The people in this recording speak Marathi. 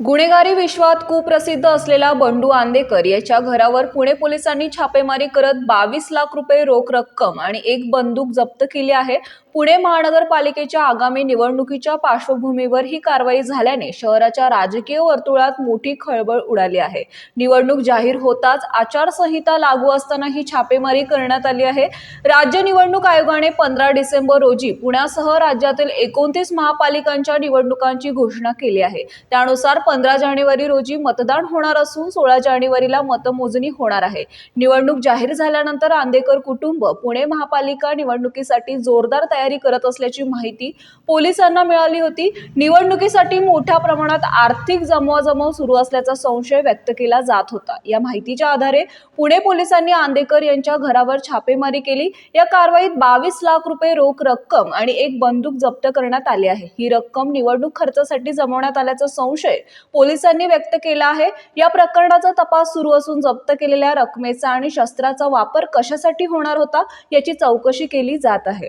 गुन्हेगारी विश्वात कुप्रसिद्ध असलेला बंडू आंदेकर याच्या घरावर पुणे पोलिसांनी छापेमारी करत बावीस लाख रुपये रोख रक्कम आणि एक बंदूक जप्त केली आहे. पुणे महानगरपालिकेच्या आगामी निवडणुकीच्या पार्श्वभूमीवर ही कारवाई झाल्याने शहराच्या राजकीय वर्तुळात मोठी खळबळ उडाली आहे. निवडणूक जाहीर होताच आचारसंहिता लागू असताना ही छापेमारी करण्यात आली आहे. राज्य निवडणूक आयोगाने पंधरा डिसेंबर रोजी पुण्यासह राज्यातील एकोणतीस महापालिकांच्या निवडणुकांची घोषणा केली आहे. त्यानुसार पंधरा जानेवारी रोजी मतदान होणार असून सोळा जानेवारीला मतमोजणी होणार आहे. निवडणूक जाहीर झाल्यानंतर आंदेकर कुटुंब पुणे महापालिका निवडणुकीसाठी जोरदार तयारी करत असल्याची माहिती पोलिसांना मिळाली होती. निवडणुकीसाठी मोठ्या प्रमाणात आर्थिक जमवाजमव सुरू असल्याचा संशय व्यक्त केला जात होता. या माहितीच्या आधारे पुणे पोलिसांनी आंदेकर यांच्या घरावर छापेमारी केली. या कारवाईत बावीस लाख रुपये रोख रक्कम आणि एक बंदूक जप्त करण्यात आली आहे. ही रक्कम निवडणूक खर्चासाठी जमवण्यात आल्याचा संशय पोलिसांनी व्यक्त केला आहे. या प्रकरणाचा तपास सुरू असून जप्त केलेल्या रकमेचा आणि शस्त्राचा वापर कशासाठी होणार होता याची चौकशी केली जात आहे.